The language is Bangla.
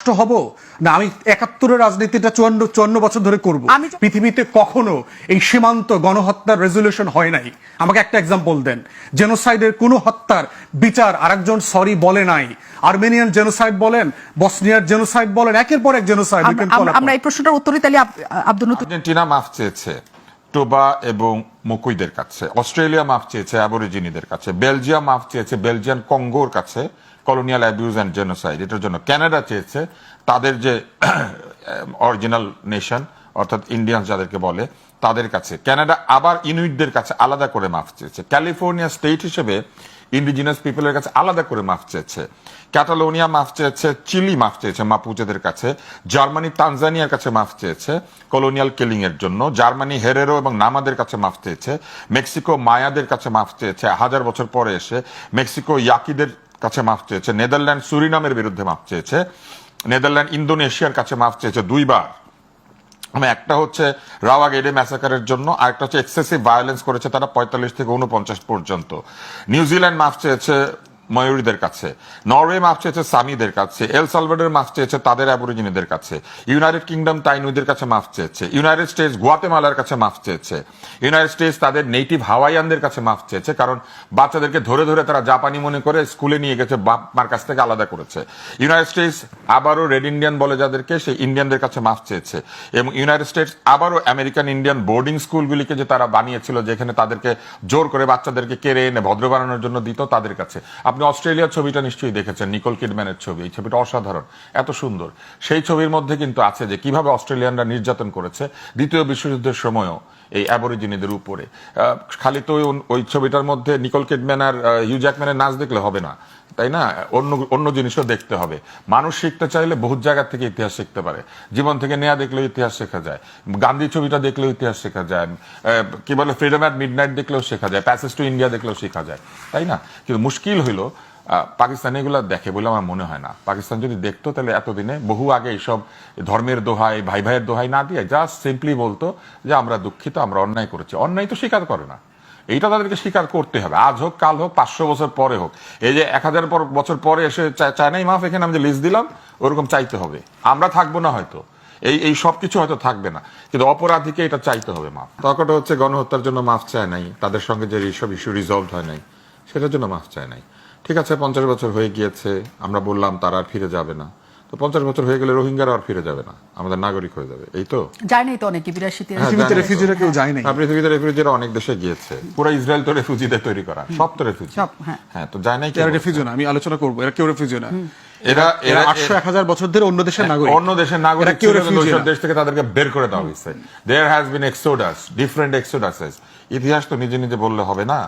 রাষ্ট্র হব? না আমি একাত্তরের রাজনীতিটা চুয়ান্ন চুয়ান্ন বছর ধরে করব। আমি পৃথিবীতে কখনো এই সীমান্ত গণহত্যার রেজলিউশন হয় নাই। আমাকে একটা এক্সাম্পল দেন। জেনোসাইডের কোনো হত্যার বিচার আরেকজন সরি বলে নাই। আর্মেনিয়ান জেনোসাইড বলেন বসনিয়ার জেনোসাইড বলেন একের পর এক জেনোসাইড আম- আম- আমরা এই প্রশ্নটার উত্তরই তাহলে আব্দুল নতুন আর্জেন্টিনা মাফ চেয়েছে। টোবা এবং মকুইদের কাছে, অস্ট্রেলিয়া মাফ চেয়েছে অ্যাবরিজিনিদের কাছে, বেলজিয়াম মাফ চেয়েছে বেলজিয়ান কঙ্গোর কাছে, কলোনিয়াল অ্যাবিউজ অ্যান্ড জেনোসাইড। এটার জন্য ক্যানাডা চেয়েছে তাদের যে অরিজিনাল নেশন, অর্থাৎ ইন্ডিয়ান যাদেরকে বলে, তাদের কাছে। ক্যানাডা আবার ইনুইটদের কাছে আলাদা করে মাফ চেয়েছে। ক্যালিফোর্নিয়া স্টেট হিসেবে ইন্ডিজিনাস পিপলের কাছে আলাদা করে মাফ চেয়েছে। ক্যাটালোনিয়া মাফ চেয়েছে চিলি মাফ চেয়েছে মাপুচেদের কাছে জার্মানি তানজানিয়ার কাছে মাফ চেয়েছে কলোনিয়াল কিলিং এর জন্য জার্মানি হেরেরো এবং নামাদের কাছে মাফ চেয়েছে মেক্সিকো মায়াদের কাছে মাফ চেয়েছে, হাজার বছর পরে এসে মেক্সিকো ইয়াকিদের কাছে মাফ চেয়েছে নেদারল্যান্ড সুরিনামের বিরুদ্ধে মাফ চেয়েছে নেদারল্যান্ড ইন্দোনেশিয়ার কাছে মাফ চেয়েছে দুইবার। একটা হচ্ছে রাওয়া গেডে ম্যাসাকারের জন্য, আরেকটা হচ্ছে এক্সেসিভ ভায়োলেন্স করেছে তারা পঁয়তাল্লিশ থেকে উনপঞ্চাশ পর্যন্ত। নিউজিল্যান্ড মাফ চেয়েছে ময়ূরীদের কাছে, নরওয়ে মাফ চেয়েছে সামিদের কাছে, এল সালভাডোর মাফ চেয়েছে তাদের অ্যাবরিজিনিদের কাছে, ইউনাইটেড কিংডম তাইনুইদের কাছে মাফ চেয়েছে, ইউনাইটেড স্টেটস গুয়াতেমালার কাছে মাফ চেয়েছে, ইউনাইটেড স্টেটস তাদের নেটিভ হাওয়াইয়ানদের কাছে মাফ চেয়েছে, কারণ বাচ্চাদেরকে ধরে ধরে তারা জাপানি মনে করে স্কুলে নিয়ে গেছে, বাপ মার কাছ থেকে আলাদা করেছে। ইউনাইটেড স্টেটস আবারও রেড ইন্ডিয়ান বলে যাদেরকে, সেই ইন্ডিয়ানদের কাছে মাফ চেয়েছে। এবং ইউনাইটেড স্টেটস আবারও আমেরিকান ইন্ডিয়ান বোর্ডিং স্কুলগুলিকে যে তারা বানিয়েছিল, যেখানে তাদেরকে জোর করে বাচ্চাদেরকে কেড়ে এনে ভদ্র বানানোর জন্য দিত তাদের কাছে। আপনি অস্ট্রেলিয়ার ছবিটা নিশ্চয়ই দেখেছেন, নিকোল কিডম্যানের ছবি। এই ছবিটা অসাধারণ, এত সুন্দর। সেই ছবির মধ্যে কিন্তু আছে যে কীভাবে অস্ট্রেলিয়ানরা নির্যাতন করেছে, দ্বিতীয় বিশ্বযুদ্ধের সময়ও এই অ্যাবরিজিনিদের উপরে। খালি তো ওই- ছবিটার মধ্যে নিকোল কিডম্যান আর হিউ জ্যাকম্যানের নাচ দেখলে হবে না। তাই না? অন্য অন্য জিনিসও দেখতে হবে। মানুষ শিখতে চাইলে বহু জায়গা থেকে ইতিহাস শিখতে পারে। জীবন থেকে নেয়া দেখলেও ইতিহাস শেখা যায়। গান্ধী ছবিটা দেখলেও ইতিহাস শেখা যায়। কি বলে ফ্রিডম অ্যাট মিড নাইট দেখলেও শেখা যায়। প্যাসেজ টু ইন্ডিয়া দেখলেও শেখা যায়। তাই না? কিন্তু মুশকিল হইল পাকিস্তান এগুলো দেখে বলে আমার মনে হয় না। পাকিস্তান যদি দেখতো, তাহলে এতদিনে বহু আগে এইসব ধর্মের দোহাই, ভাই ভাইয়ের দোহাই না দিয়ে জাস্ট সিম্পলি বলতো যে আমরা দুঃখিত, আমরা অন্যায় করেছি। অন্যায় তো স্বীকার করে না। এইটা তাদেরকে স্বীকার করতে হবে। আজ হোক, কাল হোক, পাঁচশো বছর পরে হোক। এই যে এক হাজার পর- বছর পরে এসে চা- চায় নাই মাফ, এখানে আমি যে লিস্ট দিলাম, ওরকম চাইতে হবে। আমরা থাকব না হয়তো। এই এই সব কিছু হয়তো থাকবে না। কিন্তু অপরাধীকে এটা চাইতে হবে মাফ। তর্কটা হচ্ছে গণহত্যার জন্য মাফ চায় নাই। তাদের সঙ্গে যে এইসব ইস্যু রিজলভ হয় নাই, সেটার জন্য মাফ চায় নাই। ঠিক আছে, পঞ্চাশ বছর হয়ে গিয়েছে, আমরা বললাম তারা আর ফিরে যাবে না। তো পঞ্চাশ বছর হয়ে গেলে রোহিঙ্গারা আর ফিরে যাবে না আমাদের নাগরিক হয়ে যাবে এই তো? তো অনেকে বিরাশি তিরাশি হ্যাঁ, পৃথিবীতে রেফিউজিরা কেউ হ্যাঁ, পৃথিবীতে রেফিউজিরা অনেক দেশে গিয়েছে পুরো ইসরায়েল তো রেফিউজিদের তৈরি করা সব তো রেফিউজি সব, হ্যাঁ। হ্যাঁ তো যায় নাই এরা রেফিউজি না আমি আলোচনা করব এরা কেউ রেফিউজি না। এরা এরা এরা আটশো এক হাজার বছর ধরে অন্য দেশের নাগরিক। অন্য দেশের নাগরিক কেউ না। দেশ থেকে তাদেরকে বের করে দেওয়া হয়েছে। There has been exodus different exoduses ইতিহাস তো নিজে নিজে বললে হবে না